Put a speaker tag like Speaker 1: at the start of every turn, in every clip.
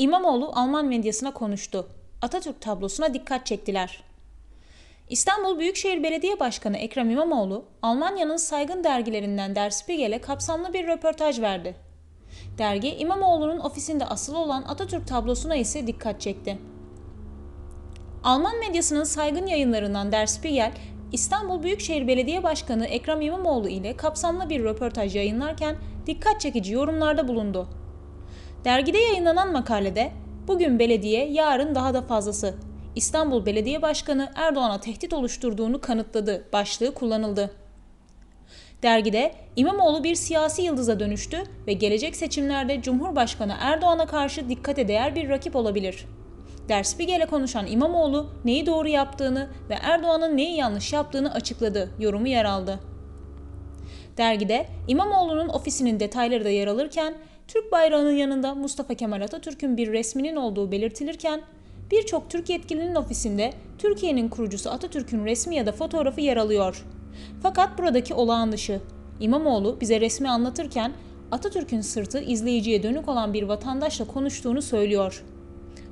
Speaker 1: İmamoğlu Alman medyasına konuştu. Atatürk tablosuna dikkat çektiler. İstanbul Büyükşehir Belediye Başkanı Ekrem İmamoğlu, Almanya'nın saygın dergilerinden Der Spiegel'e kapsamlı bir röportaj verdi. Dergi, İmamoğlu'nun ofisinde asılı olan Atatürk tablosuna ise dikkat çekti. Alman medyasının saygın yayınlarından Der Spiegel, İstanbul Büyükşehir Belediye Başkanı Ekrem İmamoğlu ile kapsamlı bir röportaj yayınlarken dikkat çekici yorumlarda bulundu. Dergide yayınlanan makalede bugün belediye, yarın daha da fazlası. İstanbul Belediye Başkanı Erdoğan'a tehdit oluşturduğunu kanıtladı başlığı kullanıldı. Dergide İmamoğlu bir siyasi yıldıza dönüştü ve gelecek seçimlerde Cumhurbaşkanı Erdoğan'a karşı dikkate değer bir rakip olabilir. Der Spiegel'e konuşan İmamoğlu neyi doğru yaptığını ve Erdoğan'ın neyi yanlış yaptığını açıkladı. Yorumu yer aldı. Dergide İmamoğlu'nun ofisinin detayları da yer alırken Türk bayrağının yanında Mustafa Kemal Atatürk'ün bir resminin olduğu belirtilirken birçok Türk yetkilinin ofisinde Türkiye'nin kurucusu Atatürk'ün resmi ya da fotoğrafı yer alıyor. Fakat buradaki olağan dışı. İmamoğlu bize resmi anlatırken Atatürk'ün sırtı izleyiciye dönük olan bir vatandaşla konuştuğunu söylüyor.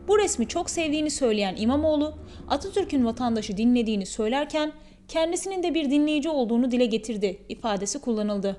Speaker 1: Bu resmi çok sevdiğini söyleyen İmamoğlu, Atatürk'ün vatandaşı dinlediğini söylerken kendisinin de bir dinleyici olduğunu dile getirdi ifadesi kullanıldı.